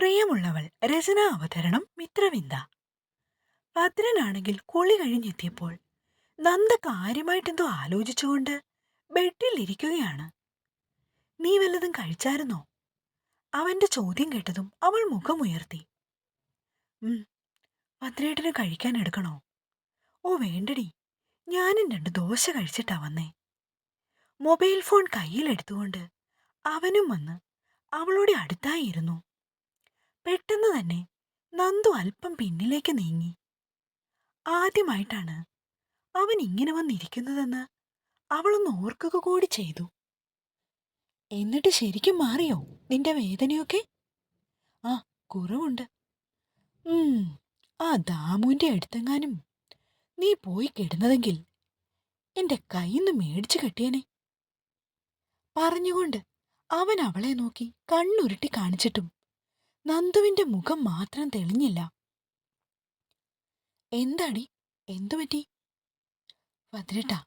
പ്രിയമുള്ളവൾ രചനാ അവതരണം മിത്രവിന്ദ. ഭദ്രനാണെങ്കിൽ കുളി കഴിഞ്ഞെത്തിയപ്പോൾ നന്ദ കാര്യമായിട്ടെന്തോ ആലോചിച്ചുകൊണ്ട് ബെഡിൽ ഇരിക്കുകയാണ്. നീ വല്ലതും കഴിച്ചായിരുന്നോ? അവന്റെ ചോദ്യം കേട്ടതും അവൾ മുഖമുയർത്തി. ഭദ്രേട്ടന് കഴിക്കാൻ എടുക്കണോ? ഓ വേണ്ടടി. ഞാനും രണ്ട് ദോശ കഴിച്ചിട്ടാ വന്നേ. മൊബൈൽ ഫോൺ കയ്യിലെടുത്തുകൊണ്ട് അവനും വന്ന് അവളുടെ അടുത്തായിരുന്നു പെട്ടെന്ന് തന്നെ നന്ദു അല്പം പിന്നിലേക്ക് നീങ്ങി. ആദ്യമായിട്ടാണ് അവൻ ഇങ്ങനെ വന്നിരിക്കുന്നതെന്ന് അവളൊന്ന് ഓർക്കുക കൂടി ചെയ്തു. എന്നിട്ട് ശരിക്കും മാറിയോ നിന്റെ വേദനയൊക്കെ? ആ കുറവുണ്ട്. ആ ദാമുവിന്റെ അടുത്തെങ്ങാനും നീ പോയി കിടന്നതെങ്കിൽ എന്റെ കൈന്ന് മേടിച്ചു കെട്ടിയനെ. പറഞ്ഞുകൊണ്ട് അവൻ അവളെ നോക്കി കണ്ണുരുട്ടി കാണിച്ചിട്ടും നന്ദുവിന്റെ മുഖം മാത്രം തെളിഞ്ഞില്ല. എന്താടി? എന്തു പറ്റി? ഭദ്രട്ടാ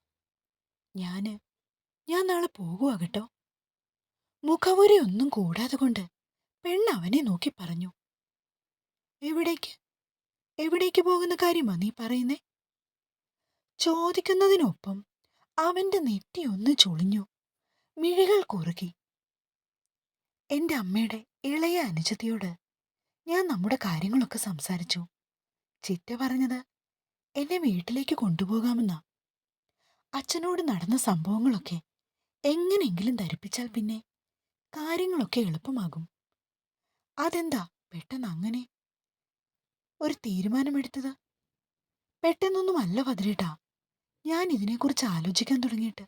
ഞാൻ ഞാൻ നാളെ പോകുക കേട്ടോ. മുഖവുരി ഒന്നും കൂടാതെ കൊണ്ട് പെണ്ണ് അവനെ നോക്കി പറഞ്ഞു. എവിടേക്ക്? എവിടേക്ക് പോകുന്ന കാര്യമാ നീ പറയുന്നേ? ചോദിക്കുന്നതിനൊപ്പം അവന്റെ നെറ്റി ഒന്ന് ചൊളിഞ്ഞു. മിഴികൾ കുറുകി. എന്റെ അമ്മയുടെ ഇളയ അനുജത്തിയോട് ഞാൻ നമ്മുടെ കാര്യങ്ങളൊക്കെ സംസാരിച്ചു. ചിറ്റ പറഞ്ഞത് എന്നെ വീട്ടിലേക്ക് കൊണ്ടുപോകാമെന്നാ. അച്ഛനോട് നടന്ന സംഭവങ്ങളൊക്കെ എങ്ങനെയെങ്കിലും ധരിപ്പിച്ചാൽ പിന്നെ കാര്യങ്ങളൊക്കെ എളുപ്പമാകും. അതെന്താ പെട്ടെന്ന് അങ്ങനെ ഒരു തീരുമാനമെടുത്തത്? പെട്ടെന്നൊന്നും അല്ല പതിരേട്ടാ ഞാൻ ഇതിനെക്കുറിച്ച് ആലോചിക്കാൻ തുടങ്ങിയിട്ട്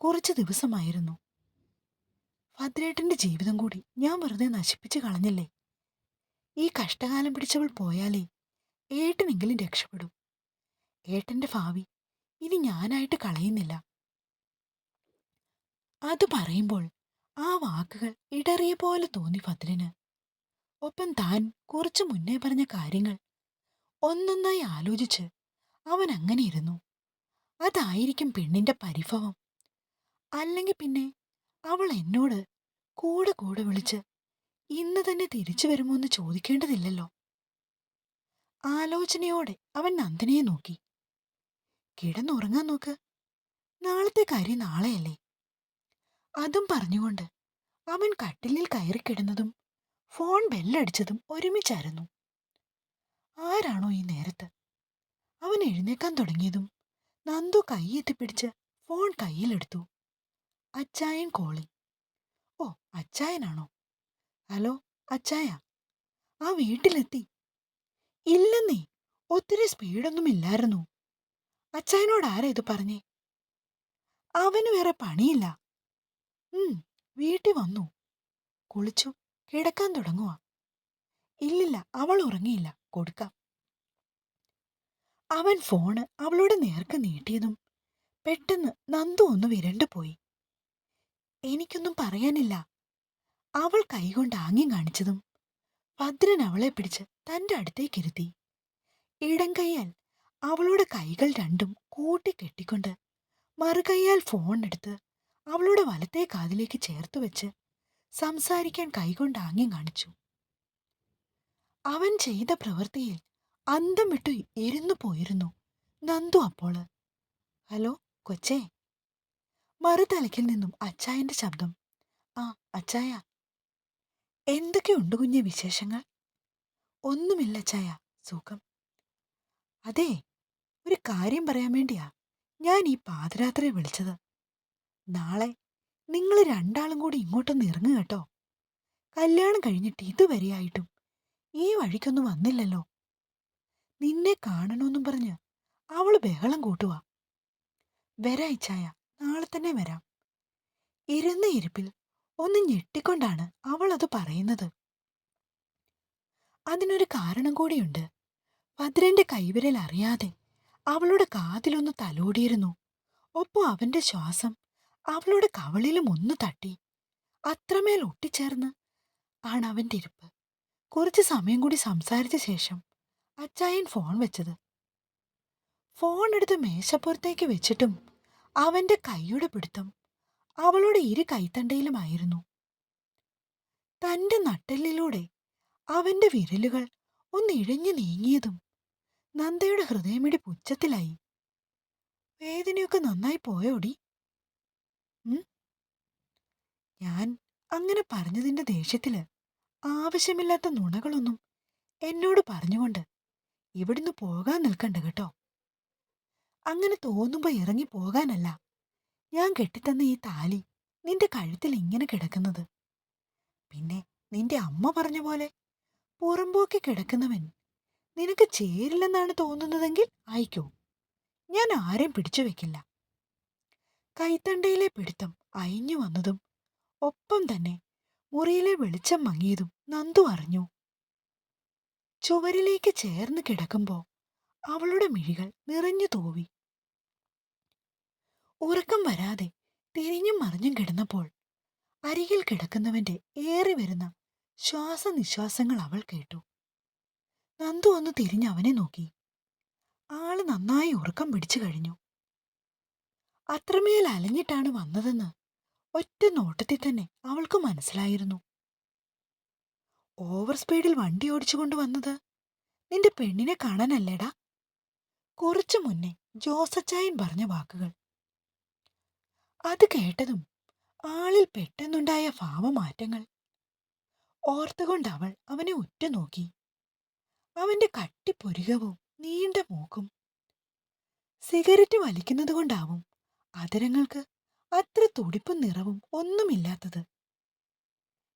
കുറച്ച് ദിവസമായിരുന്നു. ഭദ്രേട്ടന്റെ ജീവിതം കൂടി ഞാൻ വെറുതെ നശിപ്പിച്ചു കളഞ്ഞില്ലേ? ഈ കഷ്ടകാലം പിടിച്ചവൾ പോയാലേ ഏട്ടനെങ്കിലും രക്ഷപ്പെടും. ഏട്ടന്റെ ഭാവി ഇനി ഞാനായിട്ട് കളയുന്നില്ല. അത് പറയുമ്പോൾ ആ വാക്കുകൾ ഇടറിയ പോലെ തോന്നി ഭദ്രന്. ഒപ്പം താൻ കുറച്ചു മുന്നേ പറഞ്ഞ കാര്യങ്ങൾ ഒന്നൊന്നായി ആലോചിച്ച് അവൻ അങ്ങനെ ഇരുന്നു. അതായിരിക്കും പെണ്ണിന്റെ പരിഭവം. അല്ലെങ്കിൽ പിന്നെ അവൾ എന്നോട് കൂടെ കൂടെ വിളിച്ച് ഇന്ന് തന്നെ തിരിച്ചു വരുമോ എന്ന് ചോദിക്കേണ്ടതില്ലല്ലോ? ആലോചനയോടെ അവൻ നന്ദനയെ നോക്കി. കിടന്നുറങ്ങാൻ നോക്ക്. നാളത്തെ കാര്യം നാളെയല്ലേ? അതും പറഞ്ഞുകൊണ്ട് അവൻ കട്ടിലിൽ കയറി കിടന്നതും ഫോൺ ബെല്ലടിച്ചതും ഒരുമിച്ചായിരുന്നു. ആരാണോ ഈ നേരത്ത്? അവൻ എഴുന്നേക്കാൻ തുടങ്ങിയതും നന്ദു കൈയെത്തിപ്പിടിച്ച് ഫോൺ കയ്യിലെടുത്തു. അച്ചായൻ കോളിംഗ് ഓ അച്ചായനാണോ? ഹലോ അച്ചായ ആ വീട്ടിലെത്തി. ഇല്ലെന്നേ ഒത്തിരി സ്പീഡൊന്നും ഇല്ലായിരുന്നു. അച്ചായനോട് ആരാ ഇത് പറഞ്ഞേ? അവന് വേറെ പണിയില്ല. ഉം വീട്ടിൽ വന്നു. കുളിച്ചു കിടക്കാൻ തുടങ്ങുക ഇല്ലില്ല അവൾ ഉറങ്ങിയില്ല. കൊടുക്കാം. അവൻ ഫോണ് അവളുടെ നേർക്ക് നീട്ടിയതും പെട്ടെന്ന് നന്ദു ഒന്ന് വിരണ്ടു പോയി എനിക്കൊന്നും പറയാനില്ല. അവൾ കൈകൊണ്ട് ആംഗ്യം കാണിച്ചതും ഭദ്രൻ അവളെ പിടിച്ച് തന്റെ അടുത്തേക്കിരുത്തി ഇടം കൈയാൽ അവളുടെ കൈകൾ രണ്ടും കൂട്ടിക്കെട്ടിക്കൊണ്ട് മറുകൈയാൽ ഫോൺ എടുത്ത് അവളുടെ വലത്തെ കാതിലേക്ക് ചേർത്തു വെച്ച് സംസാരിക്കാൻ കൈകൊണ്ട് ആംഗ്യം കാണിച്ചു. അവൻ ചെയ്ത പ്രവൃത്തിയിൽ അന്തം വിട്ടു ഇരുന്നു പോയിരുന്നു നന്ദു അപ്പോൾ ഹലോ കൊച്ചേ മറുതലയ്ക്കിൽ നിന്നും അച്ചായന്റെ ശബ്ദം. ആ അച്ചായ. എന്തൊക്കെയുണ്ട് കുഞ്ഞ വിശേഷങ്ങൾ? ഒന്നുമില്ല അച്ചായ. സുഖം. അതെ ഒരു കാര്യം പറയാൻ വേണ്ടിയാ. ഞാൻ ഈ പാതിരാത്രി വിളിച്ചത്. നാളെ നിങ്ങൾ രണ്ടാളും കൂടി ഇങ്ങോട്ടൊന്ന് ഇറങ്ങു കേട്ടോ. കല്യാണം കഴിഞ്ഞിട്ട് ഇതുവരെയായിട്ടും ഈ വഴിക്കൊന്നും വന്നില്ലല്ലോ. നിന്നെ കാണണമെന്നും പറഞ്ഞ് അവൾ ബഹളം കൂട്ടുവാ. വരാ ഇച്ചായ നാളെ തന്നെ വരാം. ഇരുന്ന ഇരിപ്പിൽ ഒന്ന് ഞെട്ടിക്കൊണ്ടാണ് അവൾ അത് പറയുന്നത്. അതിനൊരു കാരണം കൂടിയുണ്ട്. ഭദ്രന്റെ കൈവിരൽ അറിയാതെ അവളുടെ കാതിലൊന്ന് തലോടിയിരുന്നു. ഒപ്പം അവന്റെ ശ്വാസം അവളുടെ കവളിലും ഒന്ന് തട്ടി. അത്രമേൽ ഒട്ടിച്ചേർന്ന് ആണ് അവന്റെ ഇരിപ്പ്. കുറച്ച് സമയം കൂടി സംസാരിച്ച ശേഷം അച്ചായൻ ഫോൺ വെച്ചത്. ഫോൺ എടുത്ത് മേശപ്പുറത്തേക്ക് വെച്ചിട്ടും അവന്റെ കൈയുടെ പിടുത്തം അവളുടെ ഇരു കൈത്തണ്ടയിലുമായിരുന്നു. തന്റെ നട്ടെല്ലിലൂടെ അവന്റെ വിരലുകൾ ഒന്ന് ഇഴഞ്ഞു നീങ്ങിയതും നന്ദയുടെ ഹൃദയമിടി പുച്ഛത്തിലായി. വേദനയൊക്കെ നന്നായി പോയോടി? ഞാൻ അങ്ങനെ പറഞ്ഞതിന്റെ ദേഷ്യത്തിൽ ആവശ്യമില്ലാത്ത നുണകളൊന്നും എന്നോട് പറഞ്ഞുകൊണ്ട് ഇവിടുന്ന് പോകാൻ നിൽക്കണ്ട കേട്ടോ. അങ്ങനെ തോന്നുമ്പോ ഇറങ്ങി പോകാനല്ല. ഞാൻ കെട്ടിത്തന്ന ഈ താലി നിന്റെ കഴുത്തിൽ ഇങ്ങനെ കിടക്കുന്നത്. പിന്നെ നിന്റെ അമ്മ പറഞ്ഞ പോലെ പുറമ്പോക്കി കിടക്കുന്നവൻ നിനക്ക് ചേരില്ലെന്നാണ് തോന്നുന്നതെങ്കിൽ ആയിക്കോ ഞാൻ ആരെയും പിടിച്ചു വെക്കില്ല. കൈത്തണ്ടയിലെ പിടുത്തം അയിഞ്ഞു വന്നതും ഒപ്പം തന്നെ മുറിയിലെ വെളിച്ചം മങ്ങിയതും നന്ദു അറിഞ്ഞു. ചുവരിലേക്ക് ചേർന്ന് കിടക്കുമ്പോ അവളുടെ മിഴികൾ നിറഞ്ഞു തൂവി. ഉറക്കം വരാതെ തിരിഞ്ഞും മറിഞ്ഞും കിടന്നപ്പോൾ അരികിൽ കിടക്കുന്നവന്റെ ഏറി വരുന്ന ശ്വാസനിശ്വാസങ്ങൾ അവൾ കേട്ടു. നന്ദു ഒന്ന് തിരിഞ്ഞ് അവനെ നോക്കി. ആൾ നന്നായി ഉറക്കം പിടിച്ചു കഴിഞ്ഞു. അത്രമേൽ അലഞ്ഞിട്ടാണ് വന്നതെന്ന് ഒറ്റ നോട്ടത്തിൽ തന്നെ അവൾക്ക് മനസ്സിലായിരുന്നു. ഓവർ സ്പീഡിൽ വണ്ടി ഓടിച്ചുകൊണ്ട് വന്നത് നിന്റെ പെണ്ണിനെ കാണാനല്ലേടാ? കുറച്ചു മുന്നേ ജോസച്ചായൻ പറഞ്ഞ വാക്കുകൾ അത് കേട്ടതും ആളിൽ പെട്ടെന്നുണ്ടായ ഭാവമാറ്റങ്ങൾ ഓർത്തുകൊണ്ട് അവൾ അവനെ ഉറ്റുനോക്കി. അവന്റെ കട്ടിപ്പൊരുകവും നീണ്ട മൂക്കും സിഗരറ്റ് വലിക്കുന്നതുകൊണ്ടാവും അതരങ്ങൾക്ക് അത്ര തുടിപ്പും നിറവും ഒന്നുമില്ലാത്തത്.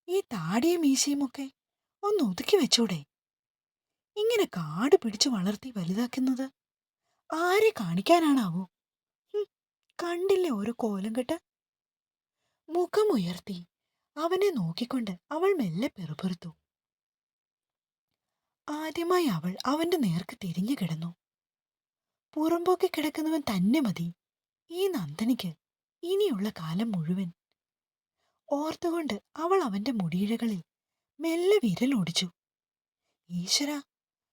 ഈ താടിയും മീശയുമൊക്കെ ഒന്ന് ഒതുക്കി വെച്ചൂടെ? ഇങ്ങനെ കാട് പിടിച്ചു വളർത്തി വലുതാക്കുന്നത് ആരെ കാണിക്കാനാണാവോ? കണ്ടില്ലേ ഒരു കോലം കെട്ട് മുഖമുയർത്തി. അവനെ നോക്കിക്കൊണ്ട് അവൾ മെല്ലെ പെറുപെറുത്തു. ആദ്യമായി അവൾ അവന്റെ നേർക്ക് തിരിഞ്ഞു കിടന്നു. പുറമ്പോക്കി കിടക്കുന്നവൻ തന്നെ മതി. ഈ നന്ദനിക്ക് ഇനിയുള്ള കാലം മുഴുവൻ. ഓർത്തുകൊണ്ട് അവൾ അവന്റെ മുടിയിഴകളിൽ മെല്ലെ വിരലോടിച്ചു ഈശ്വര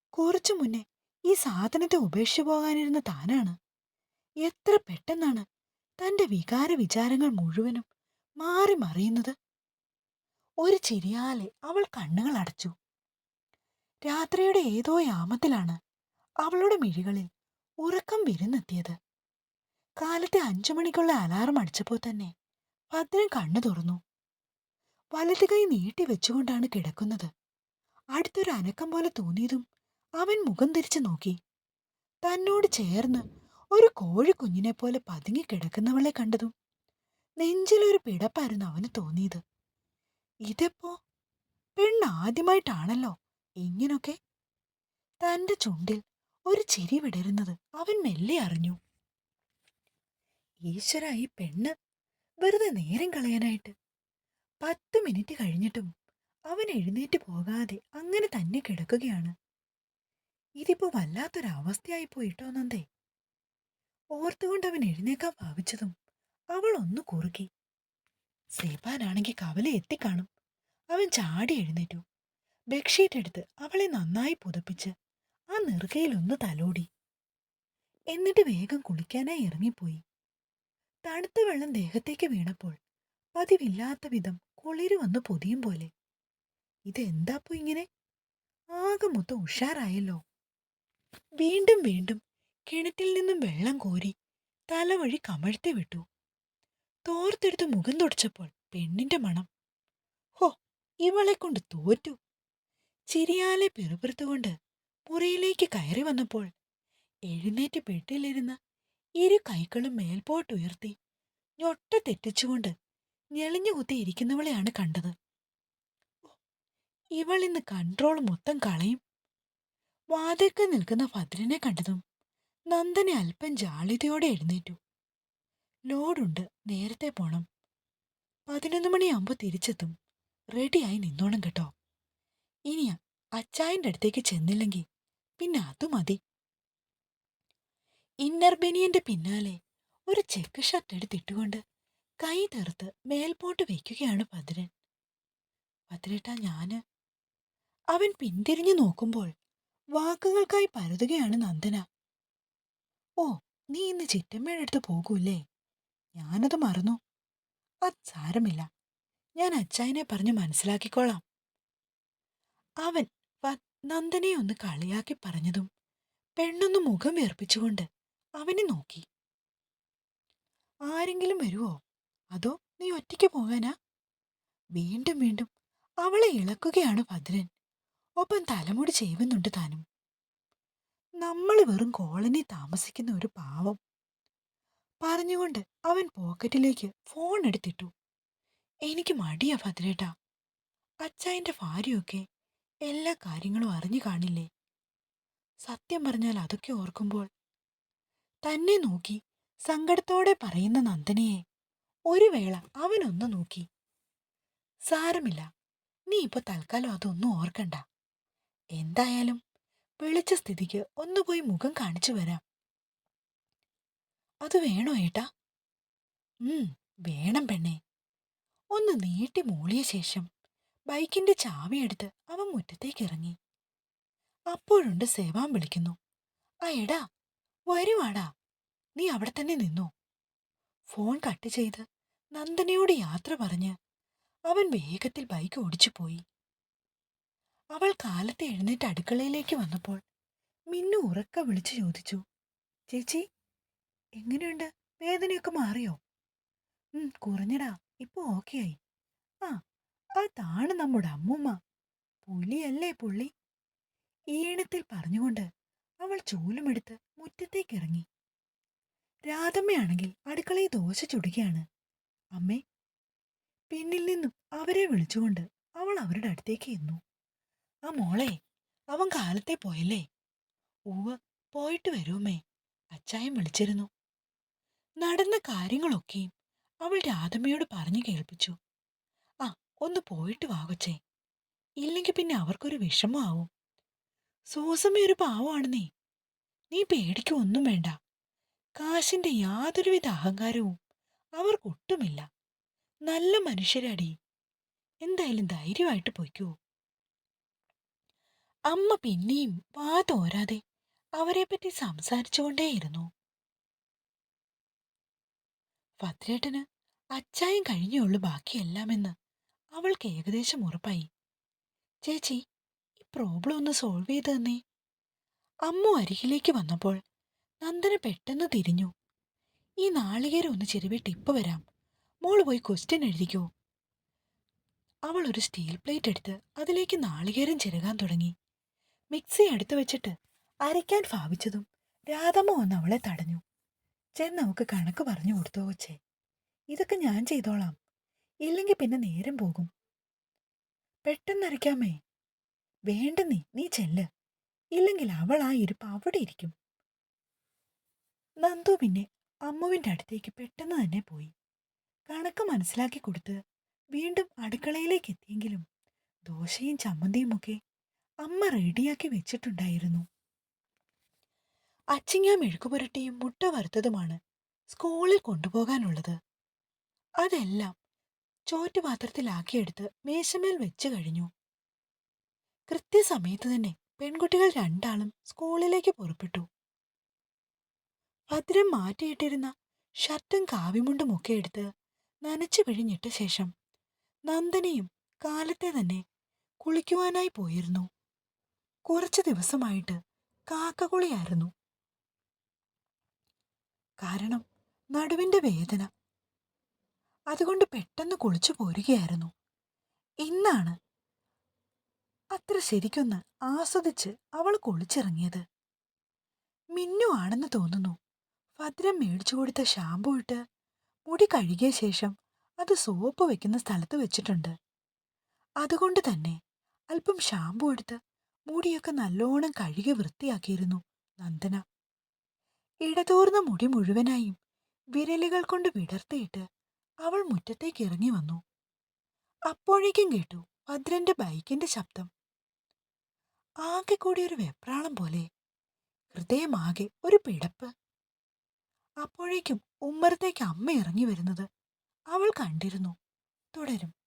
കുറച്ചു മുന്നേ ഈ സാധനത്തെ ഉപേക്ഷിച്ചു പോകാനിരുന്ന താനാണ്. എത്ര പെട്ടെന്നാണ് തന്റെ വികാര വിചാരങ്ങൾ മുഴുവനും മാറി മറിയുന്നത്. ഒരു ചിരിയാലെ അവൾ കണ്ണുകൾ അടച്ചു. രാത്രിയുടെ ഏതോ യാമത്തിലാണ് അവളുടെ മിഴികളിൽ ഉറക്കം വിരുന്നെത്തിയത്. കാലത്തെ അഞ്ചു മണിക്കുള്ള അലാറം അടിച്ചപ്പോൾ തന്നെ ഭദ്രൻ കണ്ണു തുറന്നു. വലത് കൈ നീട്ടി വെച്ചുകൊണ്ടാണ് കിടക്കുന്നത്. അടുത്തൊരു അനക്കം പോലെ തോന്നിയതും അവൻ മുഖം തിരിച്ചു നോക്കി. തന്നോട് ചേർന്ന് ഒരു കോഴിക്കുഞ്ഞിനെ പോലെ പതുങ്ങി കിടക്കുന്നവളെ കണ്ടതും നെഞ്ചിലൊരു പിടപ്പായിരുന്നു അവന് തോന്നിയത്. ഇതെപ്പോ? പെണ്ണാദ്യമായിട്ടാണല്ലോ ഇങ്ങനൊക്കെ? തന്റെ ചുണ്ടിൽ ഒരു ചിരി വിടരുന്നത് അവൻ മെല്ലെ അറിഞ്ഞു. ഈശ്വര ഈ പെണ്ണ് വെറുതെ നേരം കളയാനായിട്ട്. പത്ത് മിനിറ്റ് കഴിഞ്ഞിട്ടും അവൻ എഴുന്നേറ്റ് പോകാതെ അങ്ങനെ തന്നെ കിടക്കുകയാണ്. ഇതിപ്പോ വല്ലാത്തൊരവസ്ഥയായി പോയിട്ടോ ഓർത്തുകൊണ്ട് അവൻ എഴുന്നേക്കാൻ ഭാവിച്ചതും അവൾ ഒന്ന് കുറുക്കി സേപ്പാനാണെങ്കിൽ കവല എത്തിക്കാണും. അവൻ ചാടി എഴുന്നേറ്റു. ബെഡ്ഷീറ്റ് എടുത്ത് അവളെ നന്നായി പുതപ്പിച്ച് ആ നെറുകയിലൊന്ന് തലോടി. എന്നിട്ട് വേഗം കുളിക്കാനായി ഇറങ്ങിപ്പോയി. തണുത്ത വെള്ളം ദേഹത്തേക്ക് വീണപ്പോൾ പതിവില്ലാത്ത വിധം കുളിര് വന്ന് പൊതിയും പോലെ. ഇതെന്താപ്പോ ഇങ്ങനെ? ആകെ മൊത്തം ഉഷാറായല്ലോ. വീണ്ടും വീണ്ടും കിണറ്റിൽ നിന്നും വെള്ളം കോരി തലവഴി കമഴ്ത്തി വിട്ടു. തോർത്തെടുത്ത് മുഖം തുടച്ചപ്പോൾ പെണ്ണിന്റെ മണം. ഹോ ഇവളെ കൊണ്ട് തോറ്റു. ചിരിയാലെ പിറുപിറുത്തുകൊണ്ട് മുറിയിലേക്ക് കയറി വന്നപ്പോൾ എഴുന്നേറ്റ് ബെഡിലിരുന്ന് ഇരു കൈകളും മേൽപോട്ടുയർത്തി ഞൊട്ട തെറ്റിച്ചുകൊണ്ട് ഞെളിഞ്ഞു കുത്തി ഇരിക്കുന്നവളെയാണ് കണ്ടത്. ഇവൾ ഇന്ന് കൺട്രോൾ മൊത്തം കളയും. വാതിൽക്ക് നിൽക്കുന്ന ഭദ്രനെ കണ്ടതും നന്ദനെ അല്പം ജാളിതയോടെ എഴുന്നേറ്റു. ലോഡുണ്ട് നേരത്തെ പോണം. പതിനൊന്ന് മണിയാകുമ്പോൾ തിരിച്ചെത്തും. റെഡിയായി നിന്നോണം കേട്ടോ. ഇനിയാ അച്ചായന്റെ അടുത്തേക്ക് ചെന്നില്ലെങ്കിൽ പിന്നെ അതു മതി. ഇന്നർ ബനിയന്റെ പിന്നാലെ ഒരു ചെക്ക് ഷർട്ട് എടുത്തിട്ടുകൊണ്ട് കൈ തീർത്ത് മേൽപോട്ട് വെക്കുകയാണ് ഭദ്രൻ ഭദ്രേട്ടാ ഞാൻ. അവൻ പിന്തിരിഞ്ഞു നോക്കുമ്പോൾ വാക്കുകൾക്കായി പരതുകയാണ് നന്ദന. ഓ നീ ഇന്ന് ചിറ്റമ്മയുടെ അടുത്ത് പോകൂല്ലേ ഞാനത് മറന്നു. അത് സാരമില്ല. ഞാൻ അച്ചായനെ പറഞ്ഞു മനസ്സിലാക്കിക്കോളാം. അവൻ നന്ദനെ ഒന്ന് കളിയാക്കി പറഞ്ഞതും പെണ്ണൊന്ന് മുഖം വീർപ്പിച്ചുകൊണ്ട് അവനെ നോക്കി. ആരെങ്കിലും വരുവോ? അതോ നീ ഒറ്റയ്ക്ക് പോകാനാ? വീണ്ടും വീണ്ടും അവളെ ഇളക്കുകയാണ് ഭദ്രൻ. ഒപ്പം തലമുടി ചെയ്യുന്നുണ്ട് താനും. നമ്മൾ വെറും കോളനി താമസിക്കുന്ന ഒരു പാവം. പറഞ്ഞുകൊണ്ട് അവൻ പോക്കറ്റിലേക്ക് ഫോൺ എടുത്തിട്ടു. എനിക്ക് മടിയാ ഭദ്രേട്ടാ. അച്ചായന്റെ ഭാര്യയൊക്കെ എല്ലാ കാര്യങ്ങളും അറിഞ്ഞു കാണില്ലേ? സത്യം പറഞ്ഞാൽ അതൊക്കെ ഓർക്കുമ്പോൾ തന്നെ നോക്കി സങ്കടത്തോടെ പറയുന്ന നന്ദനയെ ഒരു വേള അവനൊന്ന് നോക്കി. സാരമില്ല. നീ ഇപ്പൊ തൽക്കാലം അതൊന്നും ഓർക്കണ്ട. എന്തായാലും വിളിച്ച സ്ഥിതിക്ക് ഒന്ന് പോയി മുഖം കാണിച്ചു വരാം. അത് വേണോ ഏട്ടാ? ഉം വേണം പെണ്ണെ. ഒന്ന് നീട്ടി മൂളിയ ശേഷം ബൈക്കിന്റെ ചാവിയെടുത്ത് അവൻ മുറ്റത്തേക്ക് ഇറങ്ങി. അപ്പോഴുണ്ട് സേവാൻ വിളിക്കുന്നു. ആ എടാ വരുവാടാ. നീ അവിടെ തന്നെ നിന്നു. ഫോൺ കട്ട് ചെയ്ത് നന്ദനയോട് യാത്ര പറഞ്ഞ് അവൻ വേഗത്തിൽ ബൈക്ക് ഓടിച്ചു പോയി അവൾ കാലത്ത് എഴുന്നേറ്റ് അടുക്കളയിലേക്ക് വന്നപ്പോൾ മിന്നു ഉറക്ക വിളിച്ചു ചോദിച്ചു ചേച്ചി എങ്ങനെയുണ്ട്? വേദനയൊക്കെ മാറിയോ? കുറഞ്ഞടാ. ഇപ്പൊ ഓക്കെ ആയി ആ അതാണ് നമ്മുടെ അമ്മൂമ്മ. പുലിയല്ലേ പുള്ളി? ഈണത്തിൽ പറഞ്ഞുകൊണ്ട് അവൾ ചൂലുമെടുത്ത് മുറ്റത്തേക്ക് ഇറങ്ങി. രാധമ്മയാണെങ്കിൽ അടുക്കളയിൽ ദോശ ചുടുകയാണ്. അമ്മേ പിന്നിൽ നിന്നും അവരെ വിളിച്ചുകൊണ്ട് അവൾ അവരുടെ അടുത്തേക്ക് ചെന്നു. ആ മോളെ അവൻ കാലത്തെ പോയല്ലേ? ഉവ്വ് പോയിട്ട് വരുമേ. അച്ചായൻ വിളിച്ചിരുന്നു. നടന്ന കാര്യങ്ങളൊക്കെയും അവൾ രാധമ്മയോട് പറഞ്ഞു കേൾപ്പിച്ചു. ആ ഒന്ന് പോയിട്ട് വാ കൊച്ചേ. ഇല്ലെങ്കിൽ പിന്നെ അവർക്കൊരു വിഷമമാവും സൂസമ്മ ഒരു പാവമാണെന്നേ. നീ പേടിക്കൊന്നും വേണ്ട. കാശിന്റെ യാതൊരുവിധ അഹങ്കാരവും അവർക്കൊട്ടുമില്ല. നല്ല മനുഷ്യരാടി. എന്തായാലും ധൈര്യമായിട്ട് പൊയ്ക്കോ. അമ്മ പിന്നെയും വാ തോരാതെ അവരെപ്പറ്റി സംസാരിച്ചുകൊണ്ടേയിരുന്നു. ഭദ്രേട്ടന് അച്ചായം കഴിഞ്ഞുള്ളു ബാക്കിയെല്ലാമെന്ന് അവൾക്ക് ഏകദേശം ഉറപ്പായി. ചേച്ചി ഈ പ്രോബ്ലം ഒന്ന് സോൾവ് ചെയ്ത് തന്നേ. അമ്മ അരികിലേക്ക് വന്നപ്പോൾ നന്ദന പെട്ടെന്ന് തിരിഞ്ഞു. ഈ നാളികേരം ഒന്ന് ചെരുവിട്ട് ഇപ്പൊ വരാം. മോൾ പോയി ക്വസ്റ്റ്യൻ എഴുതിക്കോ. അവൾ ഒരു സ്റ്റീൽ പ്ലേറ്റ് എടുത്ത് അതിലേക്ക് നാളികേരം ചിരകാൻ തുടങ്ങി. മിക്സി എടുത്തു വെച്ചിട്ട് അരയ്ക്കാൻ ഭാവിച്ചതും രാധമ്മ വന്ന് അവളെ തടഞ്ഞു. ചെന്ന് നമുക്ക് കണക്ക് പറഞ്ഞു കൊടുത്തോ കൊച്ചേ ഇതൊക്കെ ഞാൻ ചെയ്തോളാം. ഇല്ലെങ്കിൽ പിന്നെ നേരം പോകും. പെട്ടെന്ന് അരയ്ക്കാമേ. വേണ്ട നീ നീ ചെല്ല്. ഇല്ലെങ്കിൽ അവൾ ആ ഇരിപ്പ് അവിടെ ഇരിക്കും. നന്ദു പിന്നെ അമ്മുവിന്റെ അടുത്തേക്ക് പെട്ടെന്ന് തന്നെ പോയി. കണക്ക് മനസ്സിലാക്കി കൊടുത്ത് വീണ്ടും അടുക്കളയിലേക്ക് എത്തിയെങ്കിലും ദോശയും ചമ്മന്തിയുമൊക്കെ അമ്മ റെഡിയാക്കി വെച്ചിട്ടുണ്ടായിരുന്നു. അച്ചിങ്ങ മെഴുക്കുപുരട്ടിയും മുട്ട വറുത്തതുമാണ് സ്കൂളിൽ കൊണ്ടുപോകാനുള്ളത്. അതെല്ലാം ചോറ്റുപാത്രത്തിലാക്കിയെടുത്ത് മേശമേൽ വെച്ചു കഴിഞ്ഞു. കൃത്യസമയത്ത് തന്നെ പെൺകുട്ടികൾ രണ്ടാളും സ്കൂളിലേക്ക് പുറപ്പെട്ടു. ഭദ്രം മാറ്റിയിട്ടിരുന്ന ഷർട്ടും കാവിമുണ്ടും ഒക്കെ എടുത്ത് നനച്ചു പിഴിഞ്ഞിട്ട ശേഷം നന്ദനയും കാലത്തെ തന്നെ കുളിക്കുവാനായി പോയിരുന്നു. കുറച്ചു ദിവസമായിട്ട് കാക്കകുളിയായിരുന്നു. കാരണം നടുവിന്റെ വേദന. അതുകൊണ്ട് പെട്ടെന്ന് കുളിച്ചു പോരുകയായിരുന്നു. ഇന്നാണ് അത്ര ശരിക്കൊന്ന് ആസ്വദിച്ച് അവൾ കുളിച്ചിറങ്ങിയത്. മിന്നു ആണെന്ന് തോന്നുന്നു. ഭദ്രം മേടിച്ചു കൊടുത്ത ഷാമ്പു ഇട്ട് മുടി കഴുകിയ ശേഷം അത് സോപ്പ് വെക്കുന്ന സ്ഥലത്ത് വെച്ചിട്ടുണ്ട്. അതുകൊണ്ട് തന്നെ അല്പം ഷാമ്പു എടുത്ത് മുടിയൊക്കെ നല്ലോണം കഴുകി വൃത്തിയാക്കിയിരുന്നു നന്ദന. ഇടതോർന്ന മുടി മുഴുവനായും വിരലുകൾ കൊണ്ട് വിടർത്തിയിട്ട് അവൾ മുറ്റത്തേക്ക് ഇറങ്ങി വന്നു. അപ്പോഴേക്കും കേട്ടു ഭദ്രന്റെ ബൈക്കിന്റെ ശബ്ദം. ആകെ കൂടി ഒരു വെപ്രാളം പോലെ. ഹൃദയമാകെ ഒരു പിടപ്പ്. അപ്പോഴേക്കും ഉമ്മറത്തേക്ക് അമ്മ ഇറങ്ങി വരുന്നത് അവൾ കണ്ടിരുന്നു. തുടരും.